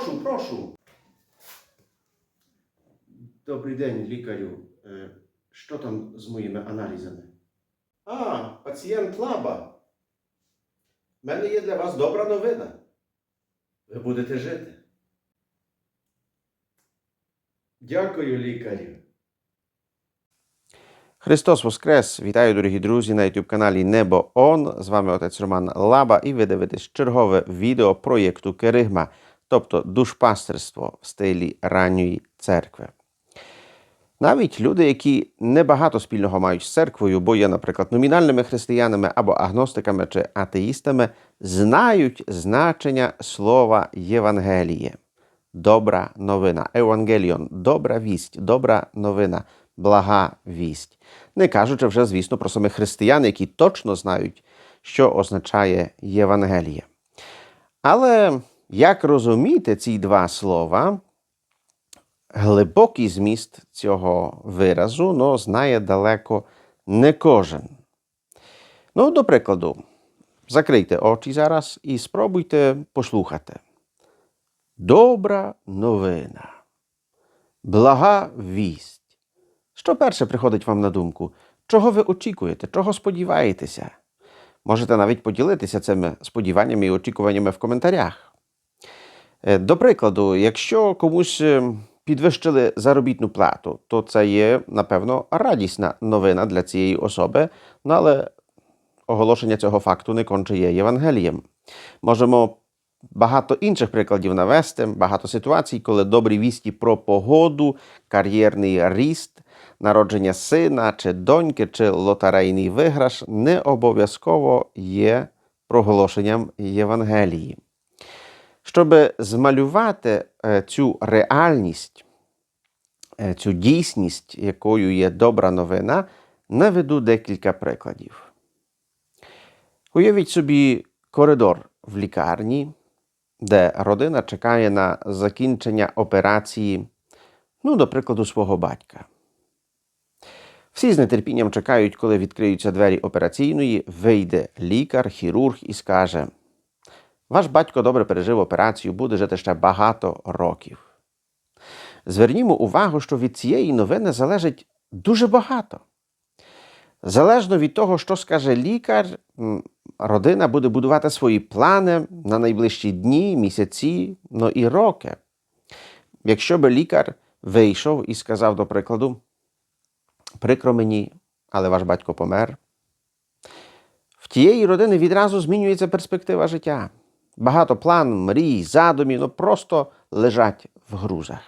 Прошу, прошу. Добрий день, лікарю. Е, Що там з моїми аналізами? А, пацієнт Лаба. У мене є для вас добра новина. Ви будете жити. Дякую, лікарю. Христос Воскрес! Вітаю, дорогі друзі, на youtube каналі Небо Он. З вами отець Роман Лаба, і ви дивитесь чергове відео проєкту Керигма, тобто душпастерство в стилі ранньої церкви. Навіть люди, які небагато спільного мають з церквою, бо є, наприклад, номінальними християнами або агностиками чи атеїстами, знають значення слова Євангеліє. Добра новина. Евангеліон добра вість, добра новина, блага вість. Не кажучи вже, звісно, про самих християн, які точно знають, що означає Євангеліє. Але як розуміти ці два слова? глибокий зміст цього виразу ну, знає далеко не кожен. Ну, до прикладу, закрийте очі зараз і спробуйте послухати. Добра новина. Блага вість. Що перше приходить вам на думку? Чого ви очікуєте? Чого сподіваєтеся? Можете навіть поділитися цими сподіваннями і очікуваннями в коментарях. Е, До прикладу, якщо комусь е, підвищили заробітну плату, то це є, напевно, радісна новина для цієї особи, ну, але оголошення цього факту не конче є Євангелієм. Можемо багато інших прикладів навести, багато ситуацій, коли добрі вісті про погоду, кар'єрний ріст, народження сина чи доньки, чи лотерейний виграш не обов'язково є проголошенням Євангелії. Щоб змалювати е, цю реальність, е, цю дійсність, якою є добра новина, наведу декілька прикладів. Уявіть собі коридор в лікарні, де родина чекає на закінчення операції, ну, до прикладу, свого батька. Всі з нетерпінням чекають, коли відкриються двері операційної, вийде лікар, хірург і скаже: Ваш батько добре пережив операцію, буде жити ще багато років. Звернімо увагу, що від цієї новини залежить дуже багато. Залежно від того, що скаже лікар, родина буде будувати свої плани на найближчі дні, місяці, ну і роки. Якщо би лікар вийшов і сказав, до прикладу, прикро мені, але ваш батько помер. В тієї родини відразу змінюється перспектива життя. Багато план, мрій, задумів, ну просто лежать в грузах.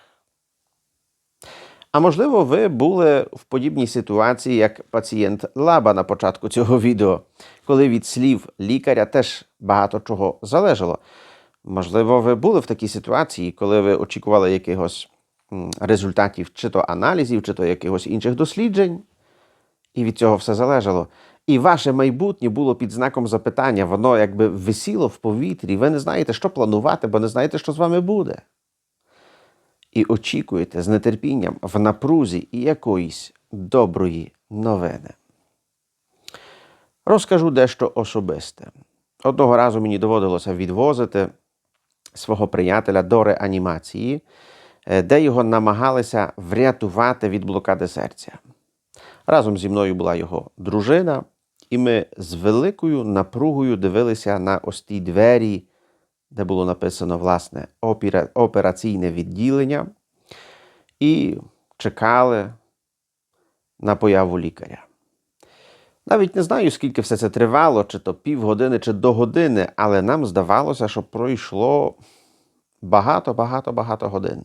А можливо, ви були в подібній ситуації, як пацієнт Лаба на початку цього відео, коли від слів лікаря теж багато чого залежало. Можливо, ви були в такій ситуації, коли ви очікували якихось результатів, чи то аналізів, чи то якихось інших досліджень, і від цього все залежало. І ваше майбутнє було під знаком запитання, воно якби висіло в повітрі. Ви не знаєте, що планувати, бо не знаєте, що з вами буде. І очікуєте з нетерпінням в напрузі якоїсь доброї новини. Розкажу дещо особисте. Одного разу мені доводилося відвозити свого приятеля до реанімації, е, де його намагалися врятувати від блокади серця. Разом зі мною була його дружина, і ми з великою напругою дивилися на ось ті двері, де було написано власне операційне відділення, і чекали на появу лікаря. Навіть не знаю, скільки все це тривало, чи то півгодини, чи до години, але нам здавалося, що пройшло багато-багато-багато годин.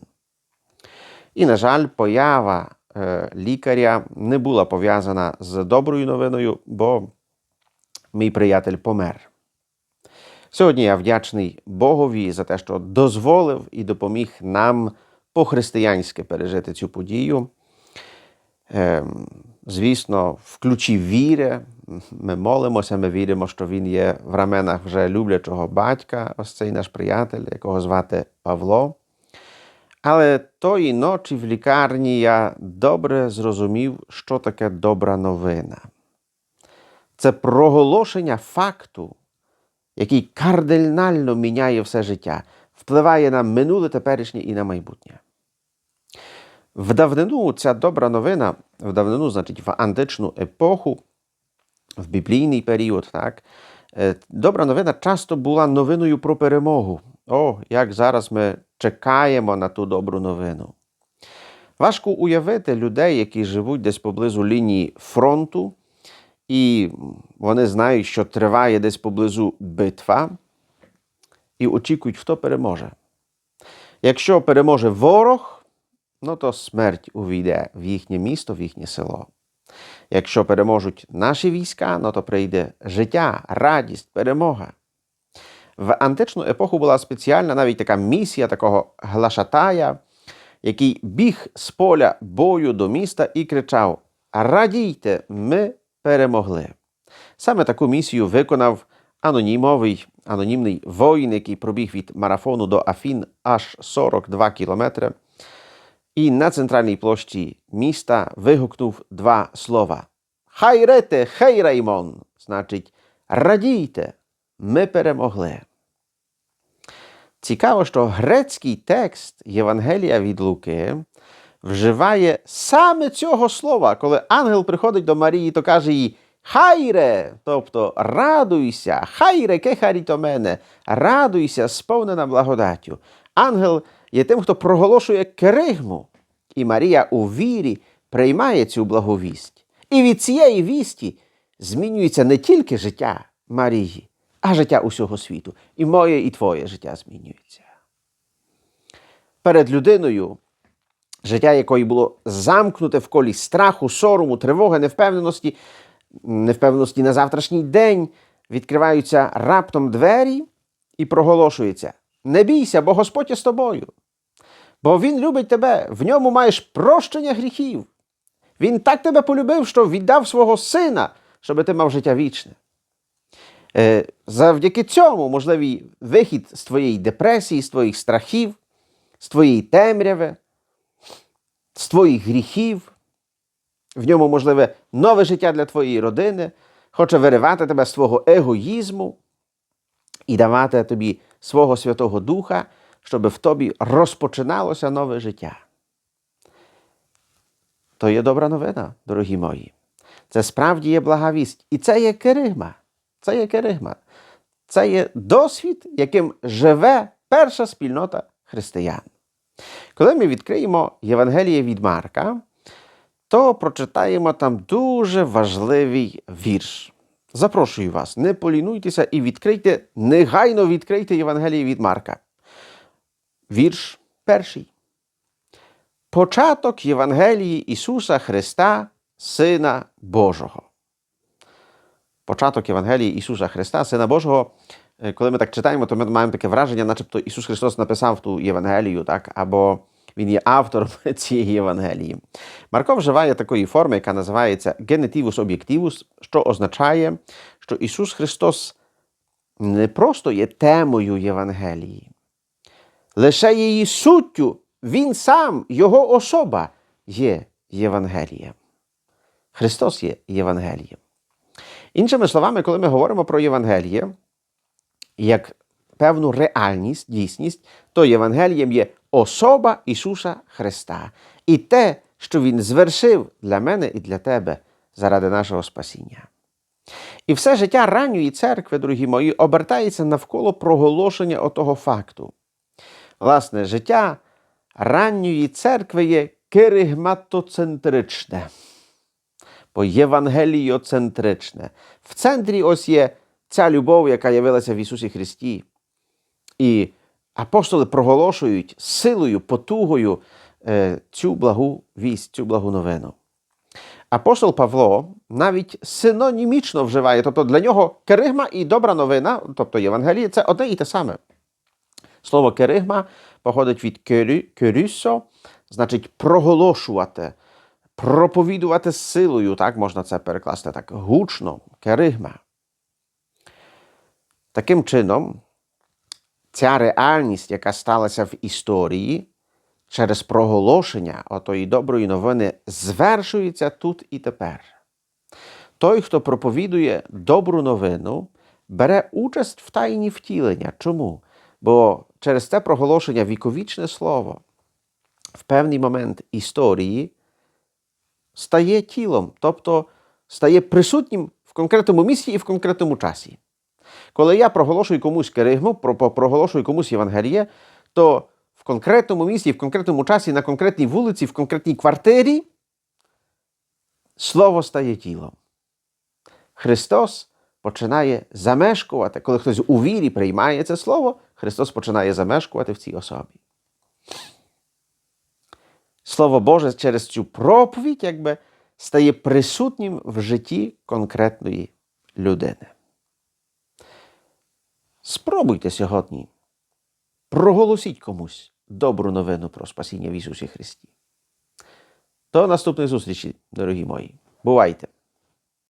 І, на жаль, поява е, лікаря не була пов'язана з доброю новиною, бо мій приятель помер. Сьогодні я вдячний Богові за те, що дозволив і допоміг нам по-християнськи пережити цю подію. Ем, звісно, в ключі віри. Ми молимося, ми віримо, що він є в раменах вже люблячого батька, ось цей наш приятель, якого звати Павло. Але тої ночі в лікарні я добре зрозумів, що таке добра новина. Це проголошення факту, який кардинально міняє все життя. впливає на минуле, теперішнє і на майбутнє. В давнину ця добра новина, в давнину, значить, в античну епоху, в біблійний період, так, е, добра новина часто була новиною про перемогу. О, як зараз ми чекаємо на ту добру новину. Важко уявити людей, які живуть десь поблизу лінії фронту, і вони знають, що триває десь поблизу битва, і очікують, хто переможе. Якщо переможе ворог, ну то смерть увійде в їхнє місто, в їхнє село. Якщо переможуть наші війська, ну то прийде життя, радість, перемога. В античну епоху була спеціальна навіть така місія такого глашатая, який біг з поля бою до міста і кричав: Радійте, ми перемогли. Саме таку місію виконав анонімовий анонімний воїн, який пробіг від марафону до Афін аж 42 кілометри. І на центральній площі міста вигукнув два слова: Хайрете, хейреймон! Значить, радійте, ми перемогли. Цікаво, що грецький текст Євангелія від Луки вживає саме цього слова, коли ангел приходить до Марії, то каже їй Хайре, тобто радуйся, хайре кехаріто мене, радуйся, сповнена благодаттю. Ангел є тим, хто проголошує керигму, і Марія у вірі приймає цю благовість. І від цієї вісті змінюється не тільки життя Марії, а життя усього світу. І моє, і твоє життя змінюється. Перед людиною, життя якої було замкнуте в колі страху, сорому, тривоги, невпевненості, невпевненості на завтрашній день, відкриваються раптом двері і проголошується: Не бійся, бо Господь є з тобою. Бо Він любить тебе, в ньому маєш прощення гріхів. Він так тебе полюбив, що віддав свого сина, щоб ти мав життя вічне. Е, Завдяки цьому можливий вихід з твоєї депресії, з твоїх страхів, з твоєї темряви, з твоїх гріхів. В ньому можливе нове життя для твоєї родини, хоче виривати тебе з твого егоїзму і давати тобі свого Святого Духа, щоб в тобі розпочиналося нове життя. То є добра новина, дорогі мої. Це справді є благовість. І це є керигма. Це є керигма. Це є досвід, яким живе перша спільнота християн. Коли ми відкриємо Євангеліє від Марка, то прочитаємо там дуже важливий вірш. Запрошую вас, не полінуйтеся і відкрийте, негайно відкрийте Євангеліє від Марка. Вірш перший. Початок Євангелії Ісуса Христа, Сина Божого. Початок Євангелії Ісуса Христа, Сина Божого. Коли ми так читаємо, то ми маємо таке враження, начебто Ісус Христос написав ту Євангелію, так? або Він є автором цієї Євангелії. Марко вживає такої форми, яка називається генетивус об'єктивус, що означає, що Ісус Христос не просто є темою Євангелії, лише її суттю, Він сам, Його особа є Євангелієм. Христос є Євангелієм. Іншими словами, коли ми говоримо про Євангеліє, як певну реальність, дійсність, то Євангелієм є особа Ісуса Христа і те, що Він звершив для мене і для тебе заради нашого спасіння. І все життя ранньої церкви, дорогі мої, обертається навколо проголошення отого факту. Власне, життя ранньої церкви є керигматоцентричне, бо євангеліоцентричне. В центрі ось є ця любов, яка явилася в Ісусі Христі. І апостоли проголошують силою, потугою е, цю благу вість, цю благу новину. Апостол Павло навіть синонімічно вживає, тобто для нього керигма і добра новина, тобто Євангеліє, це одне і те саме. Слово керигма походить від керюсо, значить проголошувати, проповідувати силою, так можна це перекласти так гучно, керигма. Таким чином, ця реальність, яка сталася в історії, через проголошення отої доброї новини звершується тут і тепер. Той, хто проповідує добру новину, бере участь в тайні втілення. Чому? Бо через це проголошення віковічне слово в певний момент історії стає тілом, тобто стає присутнім в конкретному місці і в конкретному часі. Коли я проголошую комусь керигму, про- про- проголошую комусь Євангеліє, то в конкретному місці, в конкретному часі, на конкретній вулиці, в конкретній квартирі слово стає тілом. Христос починає замешкувати, коли хтось у вірі приймає це слово, Христос починає замешкувати в цій особі. Слово Боже через цю проповідь якби стає присутнім в житті конкретної людини. Спробуйте сьогодні. Проголосіть комусь добру новину про спасіння в Ісусі Христі. До наступної зустрічі, дорогі мої. Бувайте!